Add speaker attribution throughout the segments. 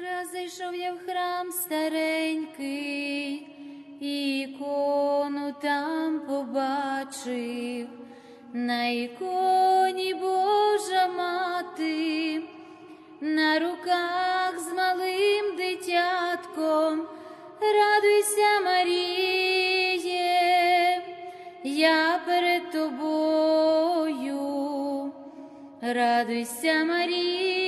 Speaker 1: Раз зайшов я в храм старенький, ікону там побачив, на іконі Божа мати, на руках з малим дитятком, радуйся, Маріє, я перед тобою, радуйся, Маріє,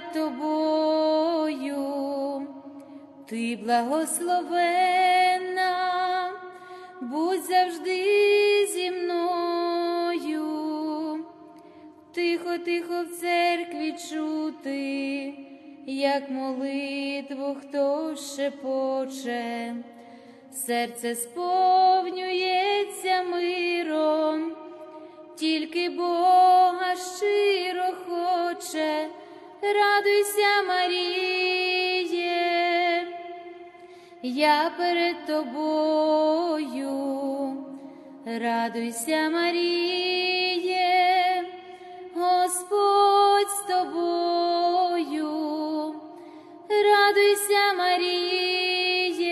Speaker 1: перед тобою, ти благословенна, будь завжди зі мною. Тихо, тихо в церкві чути, як молитву хто шепоче, серце сповнюється миром, тільки Бога щиро хоче, радуйся, Маріє, я перед тобою, радуйся, Маріє, Господь з тобою, радуйся, Маріє,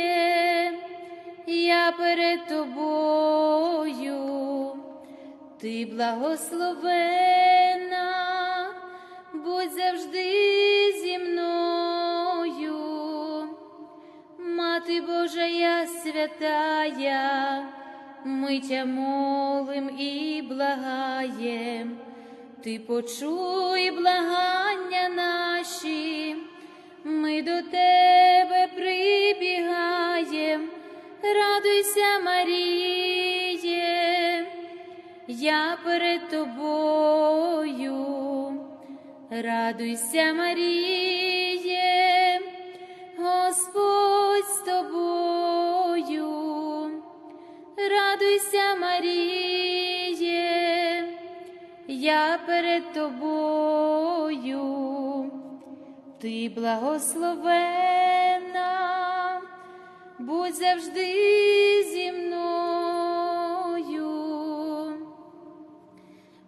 Speaker 1: я перед тобою, ти благословена, будь завжди зі мною. Мати Божа я святая, ми тя молим і благаєм, ти почуй благання наші, ми до тебе прибігаєм, радуйся, Маріє, я перед тобою, радуйся, Маріє, Господь з тобою, радуйся, Маріє, я перед тобою, ти благословена, будь завжди зі мною.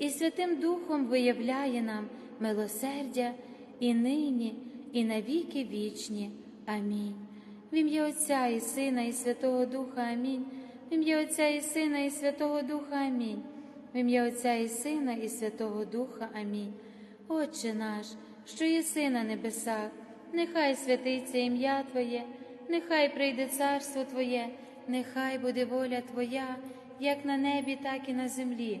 Speaker 1: і Святим Духом виявляє нам милосердя і нині, і навіки вічні. Амінь. В ім'я Отця і Сина, і Святого Духа Амінь. В ім'я Отця і Сина, і Святого Духа Амінь. В ім'я Отця і Сина, і Святого Духа Амінь. Отче наш, що єси на небесах, нехай святиться ім'я Твоє, нехай прийде царство Твоє, нехай буде воля Твоя, як на небі, так і на землі.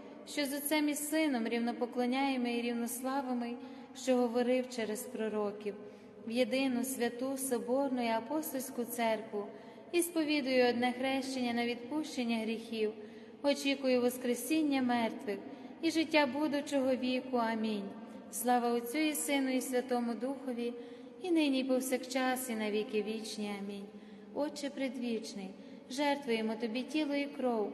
Speaker 1: що з Отцем і Сином рівнопоклоняємо і рівнославимо, що говорив через пророків, в єдину святу Соборну і апостольську церкву і сповідую одне хрещення на відпущення гріхів, очікую Воскресіння мертвих і життя будучого віку. Амінь. Слава Отцю і Сину, і Святому Духові, і нині, і повсякчас, і на віки вічні. Амінь. Отче предвічний, жертвуємо Тобі тіло і кров,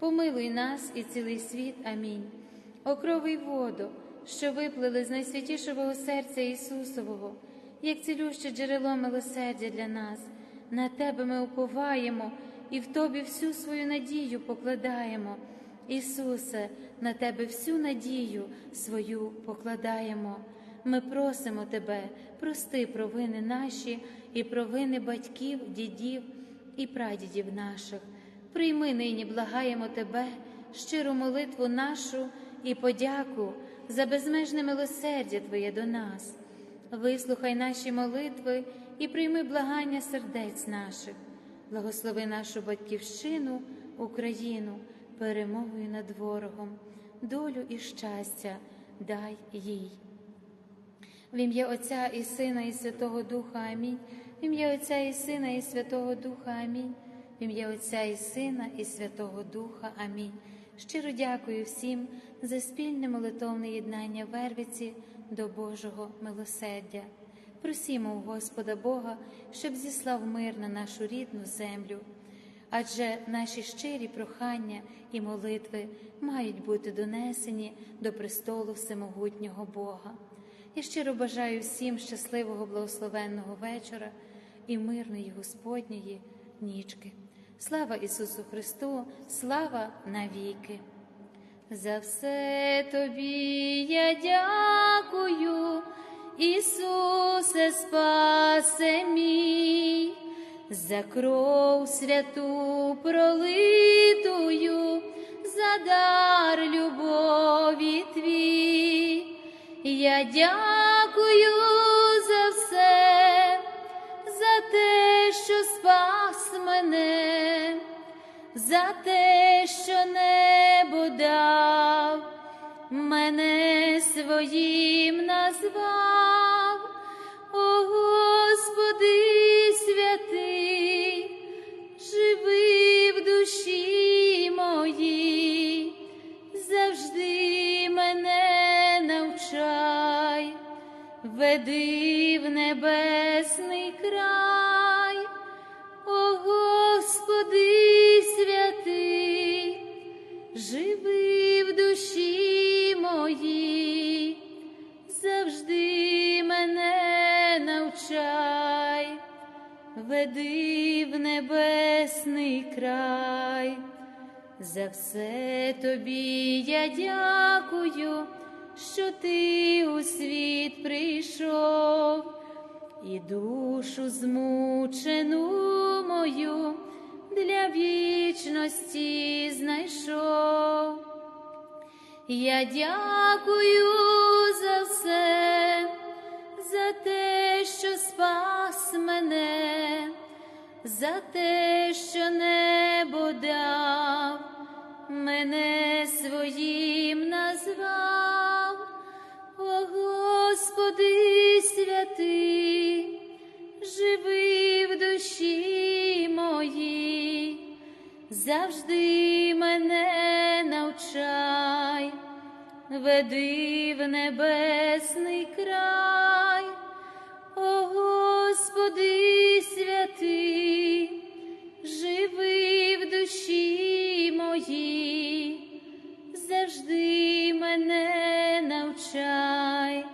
Speaker 1: помилуй нас і цілий світ. Амінь. Окрови й воду, що виплили з найсвятішого серця Ісусового, як цілюще джерело милосердя для нас. На Тебе ми уповаємо і в Тобі всю свою надію покладаємо. Ісусе, на Тебе всю надію свою покладаємо. Ми просимо Тебе, прости провини наші і провини батьків, дідів і прадідів наших. Прийми нині, благаємо Тебе, щиру молитву нашу і подяку за безмежне милосердя Твоє до нас. Вислухай наші молитви і прийми благання сердець наших, благослови нашу Батьківщину, Україну, перемогою над ворогом, долю і щастя дай їй. В ім'я Отця і Сина, і Святого Духа Амінь. В ім'я Отця і Сина, і Святого Духа Амінь. Ім'я Отця і Сина, і Святого Духа. Амінь. Щиро дякую всім за спільне молитовне єднання Вервиці до Божого милосердя. Просімо у Господа Бога, щоб зіслав мир на нашу рідну землю. Адже наші щирі прохання і молитви мають бути донесені до престолу всемогутнього Бога. Я щиро бажаю всім щасливого благословенного вечора і мирної Господньої нічки. Слава Ісусу Христу, слава навіки. За все тобі я дякую, Ісусе, спасе мій, за кров святу пролитую, за дар любові твій. Я дякую мене, за те, що небо дав, мене своїм назвав, о Господи святий, живи в душі моїй, завжди мене навчай, веди За все тобі я дякую, що ти у світ прийшов, і душу змучену мою для вічності знайшов. Я дякую за все, за те, що спас мене, за те, що небо дав, мене своїм назвав, о Господи святий, живи в душі моїй, завжди мене навчай, веди в небесний край, о Господи святий, моїй, завжди мене навчай,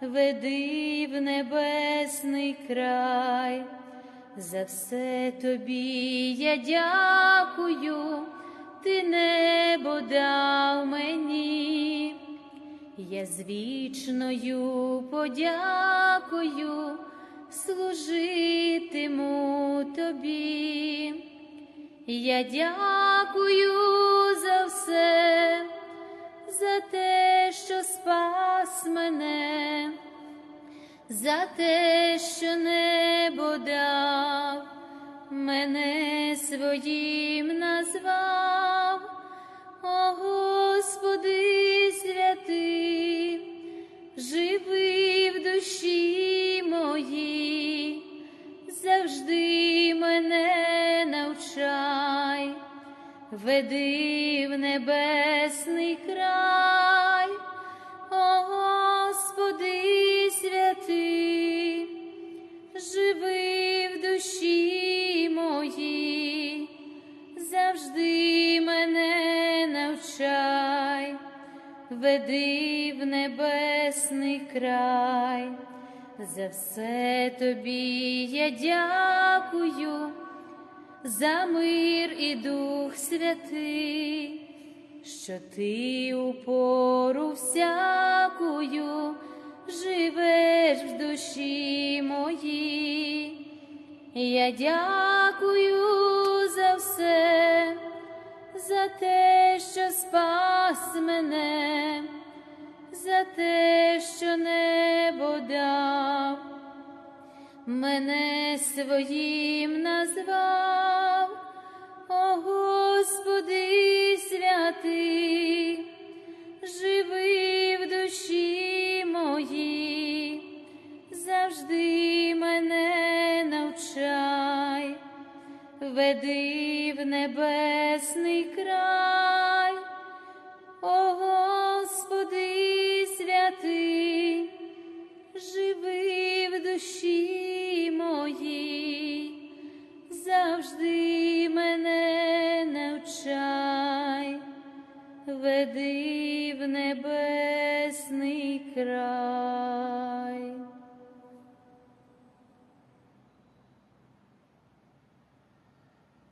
Speaker 1: веди в небесний край. За все тобі я дякую, ти небо дав мені, я з вічною подякою служитиму тобі. Я дякую за все, за те, що спас мене за те, що небо дав, мене своїм назвав, о Господи навчай, веди в небесний край. О Господи святий, живи в душі моїй, завжди мене навчай, веди в небесний край, за все тобі я дякую, за мир і Дух Святий що ти у пору всякую живеш в душі моїй. Я дякую за все, за те, що спас мене, за те, що небо дав, мене своїм назвав. О Господи святий, живи в душі моїй, завжди мене навчай, веди в небесний край. небесний край.